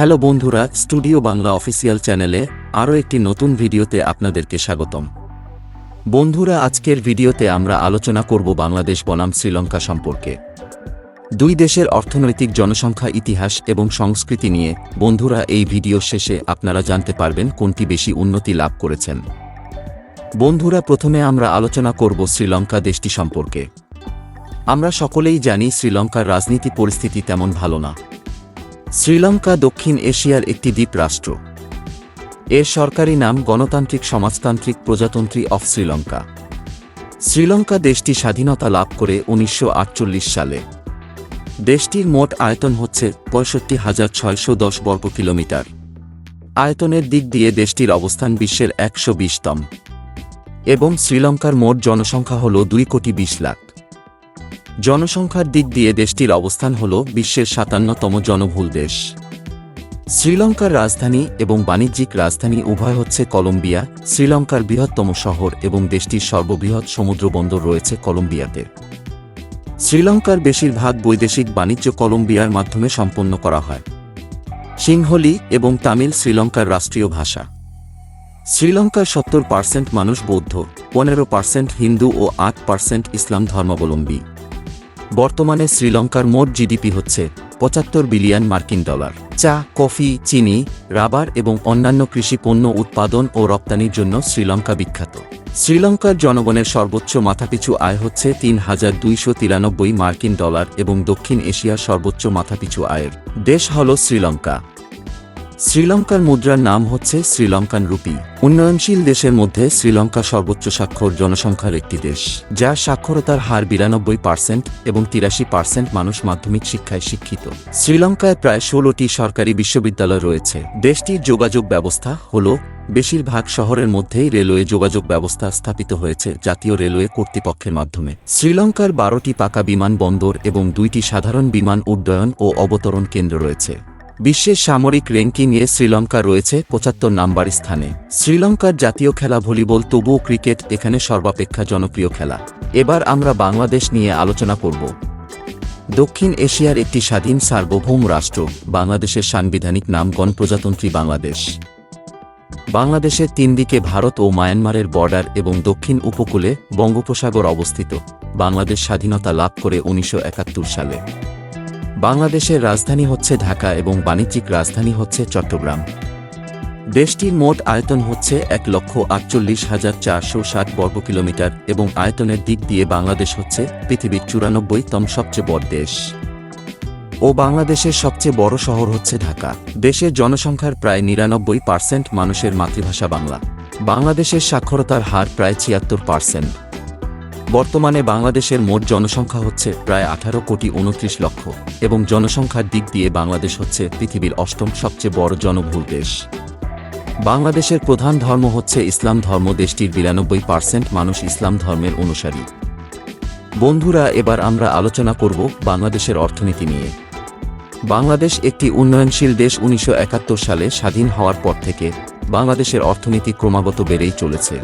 Hello বন্ধুরা, studio Bangla official চ্যানেলে আরও একটি নতুন ভিডিওতে আপনাদেরকে স্বাগতম। বন্ধুরা, আজকের ভিডিওতে আমরা আলোচনা করব বাংলাদেশ বনাম শ্রীলঙ্কা সম্পর্কে। দুই দেশের অর্থনৈতিক জনসংখ্যা ইতিহাস এবং সংস্কৃতি নিয়ে বন্ধুরা, এই ভিডিও শেষে আপনারা জানতে পারবেন কোনটি বেশি উন্নতি লাভ করেছেন। বন্ধুরা, প্রথমে আমরা আলোচনা করব শ্রীলঙ্কা দেশটি সম্পর্কে। আমরা সকলেই জানি, শ্রীলঙ্কার রাজনীতি পরিস্থিতি তেমন ভালো না। শ্রীলঙ্কা দক্ষিণ এশিয়ার একটি দ্বীপ রাষ্ট্র। এর সরকারি নাম গণতান্ত্রিক সমাজতান্ত্রিক প্রজাতন্ত্রী অফ শ্রীলঙ্কা। শ্রীলঙ্কা দেশটি স্বাধীনতা লাভ করে উনিশশো আটচল্লিশ সালে। দেশটির মোট আয়তন হচ্ছে পঁয়ষট্টি হাজার ছয়শো দশ বর্গ কিলোমিটার। আয়তনের দিক দিয়ে দেশটির অবস্থান বিশ্বের একশো বিশতম। এবং শ্রীলঙ্কার মোট জনসংখ্যা হল দুই কোটি বিশ লাখ। জনসংখ্যার দিক দিয়ে দেশটির অবস্থান হল বিশ্বের সাতান্নতম জনবহুল দেশ। শ্রীলঙ্কার রাজধানী এবং বাণিজ্যিক রাজধানী উভয় হচ্ছে কলম্বিয়া, শ্রীলঙ্কার বৃহত্তম শহর এবং দেশটির সর্ববৃহৎ সমুদ্রবন্দর রয়েছে কলম্বিয়াতে। শ্রীলঙ্কার বেশিরভাগ বৈদেশিক বাণিজ্য কলম্বিয়ার মাধ্যমে সম্পন্ন করা হয়। সিংহলি এবং তামিল শ্রীলঙ্কার রাষ্ট্রীয় ভাষা। শ্রীলঙ্কার সত্তর পার্সেন্ট মানুষ বৌদ্ধ, পনেরো পার্সেন্ট হিন্দু ও আট পার্সেন্ট ইসলাম ধর্মাবলম্বী। বর্তমানে শ্রীলঙ্কার মোট জিডিপি হচ্ছে পঁচাত্তর বিলিয়ন মার্কিন ডলার। চা, কফি, চিনি, রাবার এবং অন্যান্য কৃষি পণ্য উৎপাদন ও রপ্তানির জন্য শ্রীলঙ্কা বিখ্যাত। শ্রীলঙ্কার জনগণের সর্বোচ্চ মাথাপিছু আয় হচ্ছে তিন হাজার দুইশো তিরানব্বই মার্কিন ডলার এবং দক্ষিণ এশিয়ার সর্বোচ্চ মাথাপিছু আয়ের। দেশ হল শ্রীলঙ্কা। শ্রীলঙ্কার মুদ্রার নাম হচ্ছে শ্রীলঙ্কান রুপি। উন্নয়নশীল দেশের মধ্যে শ্রীলঙ্কা সর্বোচ্চ স্বাক্ষর জনসংখ্যার একটি দেশ, যার সাক্ষরতার হার বিরানব্বই পার্সেন্ট এবং তিরাশি পার্সেন্ট মানুষ মাধ্যমিক শিক্ষায় শিক্ষিত। শ্রীলঙ্কায় প্রায় ষোলোটি সরকারি বিশ্ববিদ্যালয় রয়েছে। দেশটির যোগাযোগ ব্যবস্থা হল, বেশিরভাগ শহরের মধ্যেই রেলওয়ে যোগাযোগ ব্যবস্থা স্থাপিত হয়েছে জাতীয় রেলওয়ে কর্তৃপক্ষের মাধ্যমে। শ্রীলঙ্কার বারোটি পাকা বিমানবন্দর এবং দুইটি সাধারণ বিমান উড্ডয়ন ও অবতরণ কেন্দ্র রয়েছে। বিশ্বের সামরিক র্যাঙ্কিংয়ে শ্রীলঙ্কা রয়েছে পঁচাত্তর নাম্বার স্থানে। শ্রীলঙ্কার জাতীয় খেলা ভলিবল তবুও ক্রিকেট এখানে সর্বাপেক্ষা জনপ্রিয় খেলা। এবার আমরা বাংলাদেশ নিয়ে আলোচনা করব। দক্ষিণ এশিয়ার একটি স্বাধীন সার্বভৌম রাষ্ট্র, বাংলাদেশের সাংবিধানিক নাম গণপ্রজাতন্ত্রী বাংলাদেশ। বাংলাদেশের তিন দিকে ভারত ও মায়ানমারের বর্ডার এবং দক্ষিণ উপকূলে বঙ্গোপসাগর অবস্থিত। বাংলাদেশ স্বাধীনতা লাভ করে উনিশশো একাত্তর সালে। বাংলাদেশের রাজধানী হচ্ছে ঢাকা এবং বাণিজ্যিক রাজধানী হচ্ছে চট্টগ্রাম। দেশটির মোট আয়তন হচ্ছে এক লক্ষ আটচল্লিশ হাজার চারশো ষাট বর্গ কিলোমিটার এবং আয়তনের দিক দিয়ে বাংলাদেশ হচ্ছে পৃথিবীর চুরানব্বইতম সবচেয়ে বড় দেশ। ও বাংলাদেশের সবচেয়ে বড় শহর হচ্ছে ঢাকা। দেশের জনসংখ্যার প্রায় নিরানব্বই পার্সেন্ট মানুষের মাতৃভাষা বাংলা। বাংলাদেশের সাক্ষরতার হার প্রায় ছিয়াত্তর পার্সেন্ট। বর্তমানে বাংলাদেশের মোট জনসংখ্যা হচ্ছে প্রায় আঠারো কোটি উনত্রিশ লক্ষ, এবং জনসংখ্যার দিক দিয়ে বাংলাদেশ হচ্ছে পৃথিবীর অষ্টম সবচেয়ে বড় জনবহুল দেশ। বাংলাদেশের প্রধান ধর্ম হচ্ছে ইসলাম ধর্ম, দেশটির বিরানব্বই পার্সেন্ট মানুষ ইসলাম ধর্মের অনুসারী। বন্ধুরা, এবার আমরা আলোচনা করব বাংলাদেশের অর্থনীতি নিয়ে। বাংলাদেশ একটি উন্নয়নশীল দেশ উনিশশো একাত্তর সালে স্বাধীন হওয়ার পর থেকে বাংলাদেশের অর্থনীতি ক্রমাগত বেড়েই চলেছে।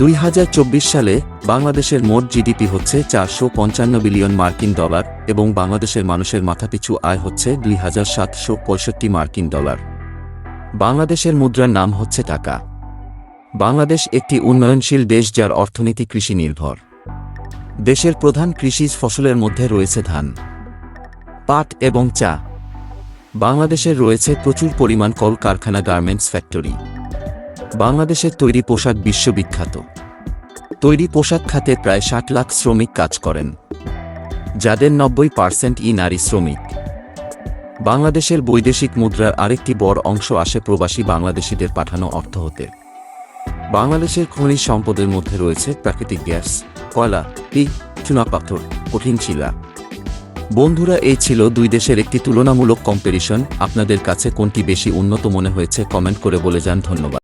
দুই হাজার চব্বিশ সালে বাংলাদেশের মোট জিডিপি হচ্ছে চারশো পঞ্চান্ন বিলিয়ন মার্কিন ডলার এবং বাংলাদেশের মানুষের মাথাপিছু আয় হচ্ছে দুই হাজার সাতশো পঁয়ষট্টি মার্কিন ডলার। বাংলাদেশের মুদ্রার নাম হচ্ছে টাকা। বাংলাদেশ একটি উন্নয়নশীল দেশ যার অর্থনীতি কৃষি নির্ভর। দেশের প্রধান কৃষিজ ফসলের মধ্যে রয়েছে ধান, পাট এবং চা। বাংলাদেশের রয়েছে প্রচুর পরিমাণ কল কারখানা গার্মেন্টস ফ্যাক্টরি। বাংলাদেশের তৈরি পোশাক বিশ্ববিখ্যাত। তৈরি পোশাক খাতে প্রায় ষাট লাখ শ্রমিক কাজ করেন। যাদের নব্বই পার্সেন্ট ই নারী শ্রমিক। বাংলাদেশের বৈদেশিক মুদ্রার আরেকটি বড় অংশ আসে প্রবাসী বাংলাদেশিদের পাঠানো অর্থ হতে। বাংলাদেশের খনিজ সম্পদের মধ্যে রয়েছে প্রাকৃতিক গ্যাস, কয়লা পিক চুনাপাথর কঠিন শিলা। বন্ধুরা, এই ছিল দুই দেশের একটি তুলনামূলক কম্পারিশন। আপনাদের কাছে কোনটি বেশি উন্নত মনে হয়েছে কমেন্ট করে বলে যান, ধন্যবাদ।